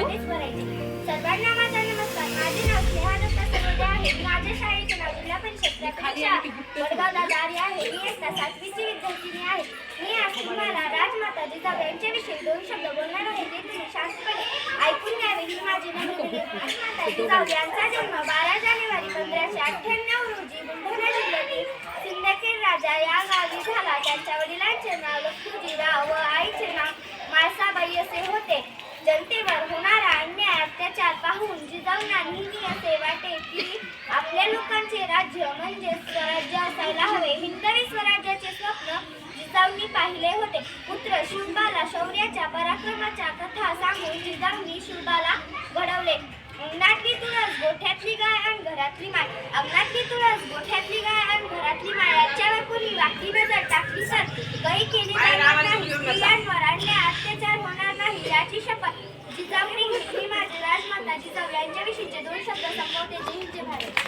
मनानेच सर्वांना माझा नमस्कार. माझे नाव स्नेहा दत्ता सर्वदे आहे. माझ्या शाळेचे नाव जिल्हा परिषद प्राथमिक आहे. मी इयत्ता सातवीची विद्यार्थिनी आहे. मी आज तुम्हाला राजमाता जिजाऊ यांच्याविषयी दोन शब्द बोलणार आहे. ते तुम्ही शांतपणे ऐकून घ्यावे. ही माझी विनंती राजमाता जिजाऊ यांचा जन्म बारा जानेवारी पंधराशे अठ्ठ्याण्णव पाहून जिजाऊंना असे वाटे की आपल्या लोकांचे राज्य म्हणजे स्वराज्य असायला हवे हिंदवी स्वराज्याचे स्वप्न जिजाऊंनी पाहिले होते. पुत्र शिवबाला शौर्याच्या पराक्रमाच्या कथा सांगून जिजाऊंनी शिवबाला घडवले. अंगणातली तुळस गोठ्यातली गाय आणि घरातली माय. अंगणात जिजाऊंनी घेतली माझे राजमाता जिजाऊ यांच्याविषयीचे दोन शब्द संपवते. जय हिंद जय भारत.